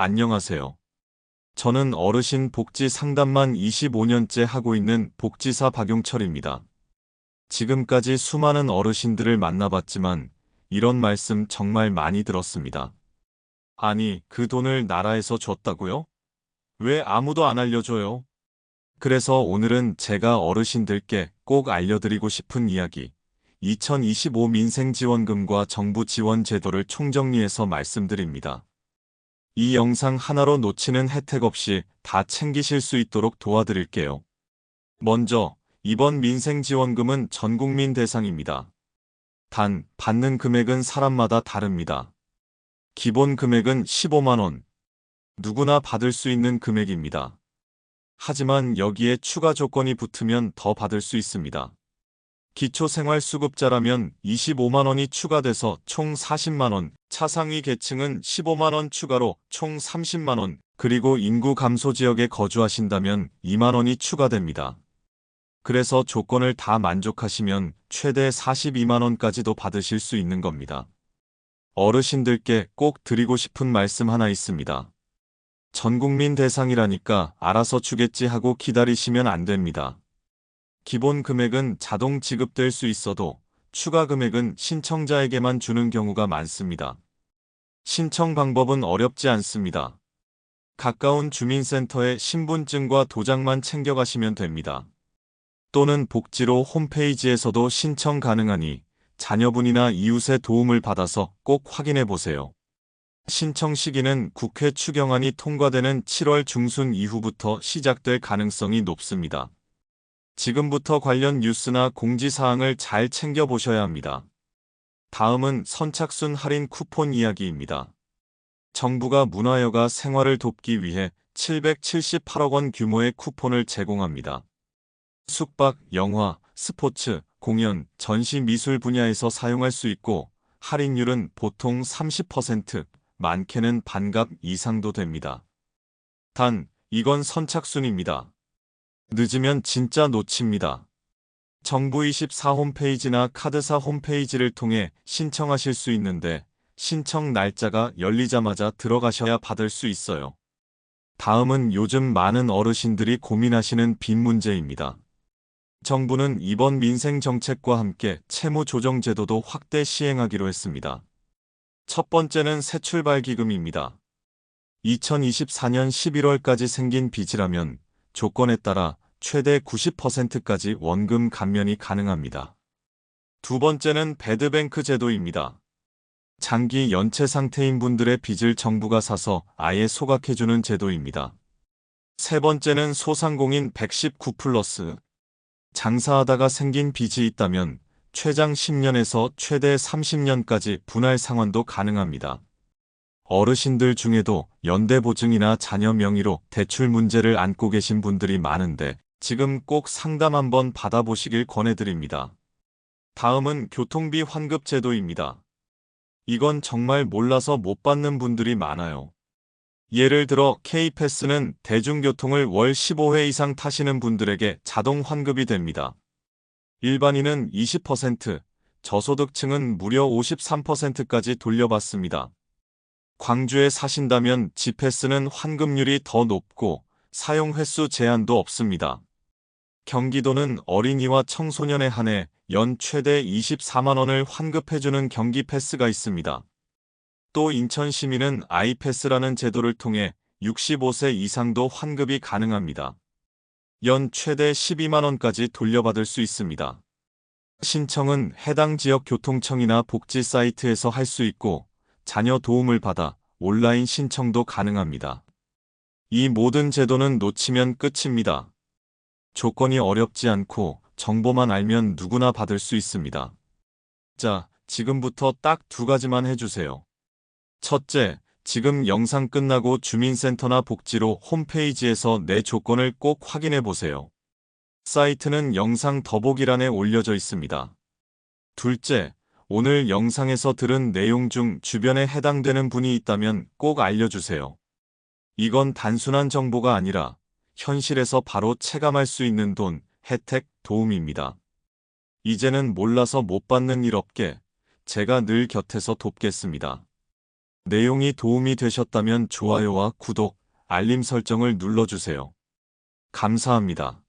안녕하세요. 저는 어르신 복지 상담만 25년째 하고 있는 복지사 박용철입니다. 지금까지 수많은 어르신들을 만나봤지만 이런 말씀 정말 많이 들었습니다. 아니, 그 돈을 나라에서 줬다고요? 왜 아무도 안 알려줘요? 그래서 오늘은 제가 어르신들께 꼭 알려드리고 싶은 이야기, 2025 민생지원금과 정부 지원 제도를 총정리해서 말씀드립니다. 이 영상 하나로 놓치는 혜택 없이 다 챙기실 수 있도록 도와드릴게요. 먼저, 이번 민생지원금은 전국민 대상입니다. 단, 받는 금액은 사람마다 다릅니다. 기본 금액은 15만원. 누구나 받을 수 있는 금액입니다. 하지만 여기에 추가 조건이 붙으면 더 받을 수 있습니다. 기초생활수급자라면 25만원이 추가돼서 총 40만원, 차상위 계층은 15만원 추가로 총 30만원, 그리고 인구 감소 지역에 거주하신다면 2만원이 추가됩니다. 그래서 조건을 다 만족하시면 최대 42만원까지도 받으실 수 있는 겁니다. 어르신들께 꼭 드리고 싶은 말씀 하나 있습니다. 전국민 대상이라니까 알아서 주겠지 하고 기다리시면 안 됩니다. 기본 금액은 자동 지급될 수 있어도 추가 금액은 신청자에게만 주는 경우가 많습니다. 신청 방법은 어렵지 않습니다. 가까운 주민센터에 신분증과 도장만 챙겨가시면 됩니다. 또는 복지로 홈페이지에서도 신청 가능하니 자녀분이나 이웃의 도움을 받아서 꼭 확인해 보세요. 신청 시기는 국회 추경안이 통과되는 7월 중순 이후부터 시작될 가능성이 높습니다. 지금부터 관련 뉴스나 공지사항을 잘 챙겨보셔야 합니다. 다음은 선착순 할인 쿠폰 이야기입니다. 정부가 문화여가 생활을 돕기 위해 778억 원 규모의 쿠폰을 제공합니다. 숙박, 영화, 스포츠, 공연, 전시 미술 분야에서 사용할 수 있고 할인율은 보통 30%, 많게는 반값 이상도 됩니다. 단, 이건 선착순입니다. 늦으면 진짜 놓칩니다. 정부 24 홈페이지나 카드사 홈페이지를 통해 신청하실 수 있는데 신청 날짜가 열리자마자 들어가셔야 받을 수 있어요. 다음은 요즘 많은 어르신들이 고민하시는 빈 문제입니다. 정부는 이번 민생정책과 함께 채무 조정 제도도 확대 시행하기로 했습니다. 첫 번째는 새 출발 기금입니다. 2024년 11월까지 생긴 빚이라면 조건에 따라 최대 90%까지 원금 감면이 가능합니다. 두 번째는 배드뱅크 제도입니다. 장기 연체 상태인 분들의 빚을 정부가 사서 아예 소각해주는 제도입니다. 세 번째는 소상공인 119 플러스. 장사하다가 생긴 빚이 있다면 최장 10년에서 최대 30년까지 분할 상환도 가능합니다. 어르신들 중에도 연대보증이나 자녀 명의로 대출 문제를 안고 계신 분들이 많은데 지금 꼭 상담 한번 받아보시길 권해드립니다. 다음은 교통비 환급 제도입니다. 이건 정말 몰라서 못 받는 분들이 많아요. 예를 들어 K패스는 대중교통을 월 15회 이상 타시는 분들에게 자동 환급이 됩니다. 일반인은 20%, 저소득층은 무려 53%까지 돌려받습니다. 광주에 사신다면 지패스는 환급률이 더 높고 사용 횟수 제한도 없습니다. 경기도는 어린이와 청소년에 한해 연 최대 24만원을 환급해주는 경기 패스가 있습니다. 또 인천 시민은 아이패스라는 제도를 통해 65세 이상도 환급이 가능합니다. 연 최대 12만원까지 돌려받을 수 있습니다. 신청은 해당 지역 교통청이나 복지 사이트에서 할 수 있고 자녀 도움을 받아 온라인 신청도 가능합니다. 이 모든 제도는 놓치면 끝입니다. 조건이 어렵지 않고 정보만 알면 누구나 받을 수 있습니다. 자, 지금부터 딱 두 가지만 해주세요. 첫째, 지금 영상 끝나고 주민센터나 복지로 홈페이지에서 내 조건을 꼭 확인해 보세요. 사이트는 영상 더보기란에 올려져 있습니다. 둘째, 오늘 영상에서 들은 내용 중 주변에 해당되는 분이 있다면 꼭 알려주세요. 이건 단순한 정보가 아니라 현실에서 바로 체감할 수 있는 돈, 혜택, 도움입니다. 이제는 몰라서 못 받는 일 없게 제가 늘 곁에서 돕겠습니다. 내용이 도움이 되셨다면 좋아요와 구독, 알림 설정을 눌러주세요. 감사합니다.